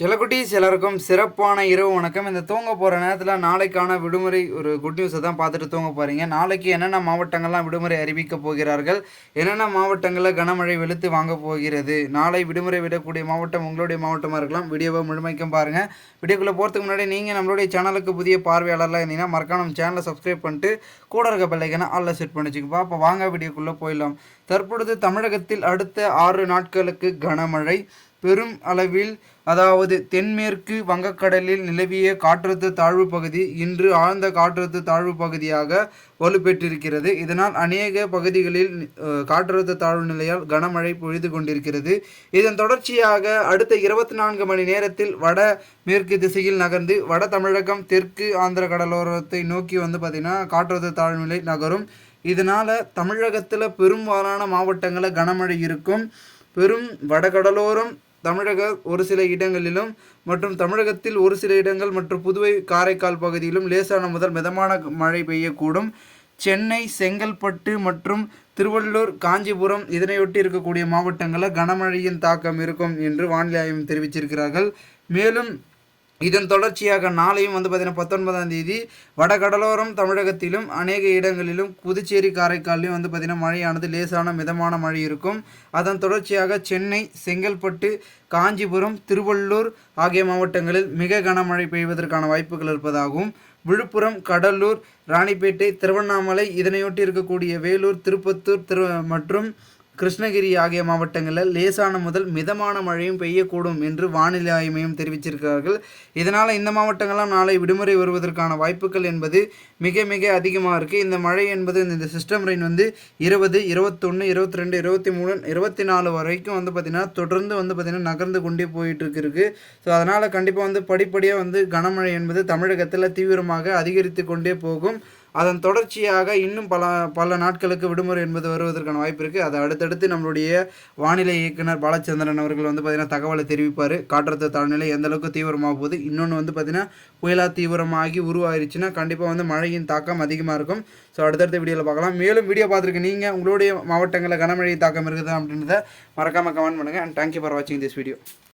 செல்லக்குட்டீஸ் எல்லாருக்கும் சிறப்பான இரவு வணக்கம். இந்த தூங்க போகிற நேரத்தில் நாளைக்கான விடுமுறை ஒரு குட் நியூஸை தான் பார்த்துட்டு தூங்க போகிறீங்க நாளைக்கு என்னென்ன மாவட்டங்கள்லாம் விடுமுறை அறிவிக்க போகிறார்கள்? என்னென்ன மாவட்டங்களில் கனமழை வெளுத்து வாங்க போகிறது? நாளை விடுமுறை விடக்கூடிய மாவட்டம் உங்களுடைய மாவட்டமாக இருக்கலாம். வீடியோவை முழுமைக்கும் பாருங்கள் வீடியோக்குள்ளே போகிறதுக்கு முன்னாடி நீங்கள் நம்மளுடைய சேனலுக்கு புதிய பார்வையாளர்லாம் இருந்தீங்கன்னா மறக்காம நம்ம சேனலை சப்ஸ்கிரைப் பண்ணிட்டு கூட இருக்க பிள்ளைக்கான ஆல்ல செட் பண்ணி வச்சுக்கப்பா அப்போ வாங்க வீடியோக்குள்ளே போயிடலாம். தற்பொழுது தமிழகத்தில் அடுத்த ஆறு நாட்களுக்கு கனமழை. பெரும் அளவில் அதாவது தென்மேற்கு வங்கக்கடலில் நிலவிய காற்றழுத்த தாழ்வு பகுதி இன்று ஆழ்ந்த காற்றழுத்த தாழ்வு பகுதியாக வலுப்பெற்றிருக்கிறது. இதனால் அநேக பகுதிகளில் காற்றழுத்த தாழ்வு நிலையால் கனமழை பொழிந்து கொண்டிருக்கிறது. இதன் தொடர்ச்சியாக அடுத்த இருபத்தி நான்கு மணி நேரத்தில் வட மேற்கு திசையில் நகர்ந்து வட தமிழகம் தெற்கு ஆந்திர கடலோரத்தை நோக்கி வந்து பார்த்திங்கன்னா காற்றழுத்த தாழ்வு நிலை நகரும். இதனால் தமிழகத்தில் பெரும்பாலான மாவட்டங்களில் கனமழை இருக்கும். பெரும் வடகடலோரம் தமிழக ஒரு சில இடங்களிலும் மற்றும் தமிழகத்தில் ஒரு சில இடங்கள் மற்றும் புதுவை காரைக்கால் பகுதியிலும் லேசான முதல் மிதமான மழை பெய்யக்கூடும். சென்னை செங்கல்பட்டு மற்றும் திருவள்ளூர் காஞ்சிபுரம் இதனையொட்டி இருக்கக்கூடிய மாவட்டங்களில் கனமழையின் தாக்கம் இருக்கும் என்று வானிலை ஆய்வு தெரிவிச்சிருக்கிறார்கள் மேலும் இதன் தொடர்ச்சியாக நாளையும் வந்து பார்த்தீங்கன்னா பத்தொன்பதாம் தேதி வடகடலோரம் தமிழகத்திலும் அநேக இடங்களிலும் புதுச்சேரி காரைக்காலிலும் வந்து பார்த்தீங்கன்னா மழையானது லேசான மிதமான மழை இருக்கும். அதன் தொடர்ச்சியாக சென்னை செங்கல்பட்டு காஞ்சிபுரம் திருவள்ளூர் ஆகிய மாவட்டங்களில் மிக கனமழை பெய்வதற்கான வாய்ப்புகள் இருப்பதாகவும் விழுப்புரம் கடலூர் ராணிப்பேட்டை திருவண்ணாமலை இதனையொட்டி இருக்கக்கூடிய வேலூர் திருப்பத்தூர் திரு மற்றும் கிருஷ்ணகிரி ஆகிய மாவட்டங்களில் லேசான முதல் மிதமான மழையும் பெய்யக்கூடும் என்று வானிலை ஆய்வு மையம் தெரிவிச்சிருக்கிறார்கள். இதனால் இந்த மாவட்டங்கள்லாம் நாளை விடுமுறை வருவதற்கான வாய்ப்புகள் என்பது மிக மிக அதிகமாக இருக்குது. இந்த மழை என்பது இந்த சிஸ்டம் ரெயின் வந்து இருபது இருபத்தொன்று இருபத்தி ரெண்டு இருபத்தி மூணு இருபத்தி நாலு வரைக்கும் வந்து பார்த்திங்கன்னா தொடர்ந்து வந்து பார்த்திங்கன்னா நகர்ந்து கொண்டே போயிட்டு இருக்கு. ஸோ அதனால் கண்டிப்பாக வந்து படிப்படியாக வந்து கனமழை என்பது தமிழகத்தில் தீவிரமாக அதிகரித்து கொண்டே போகும். அதன் தொடர்ச்சியாக இன்னும் பல பல நாட்களுக்கு விடுமுறை என்பது வருவதற்கான வாய்ப்பு இருக்குது அதை அடுத்தடுத்து நம்மளுடைய வானிலை இயக்குனர் பாலச்சந்திரன் அவர்கள் வந்து பார்த்திங்கன்னா தகவலை தெரிவிப்பார். காற்றழுத்த தாழ்நிலை எந்த அளவுக்கு தீவிரமாக போகுது இன்னொன்று வந்து பார்த்திங்கன்னா புயலாக தீவிரமாகி உருவாயிருச்சுன்னா கண்டிப்பாக வந்து மழையின் தாக்கம் அதிகமாக இருக்கும். ஸோ அடுத்தடுத்த வீடியோவில் பார்க்கலாம். மேலும் வீடியோ பார்த்துருக்கு நீங்கள் உங்களுடைய மாவட்டங்களில் கனமழை தாக்கம் இருக்குதா அப்படின்றத மறக்காமல் கமெண்ட் பண்ணுங்கள் அண்ட் தேங்க்யூ ஃபார் வாட்சிங் திஸ் வீடியோ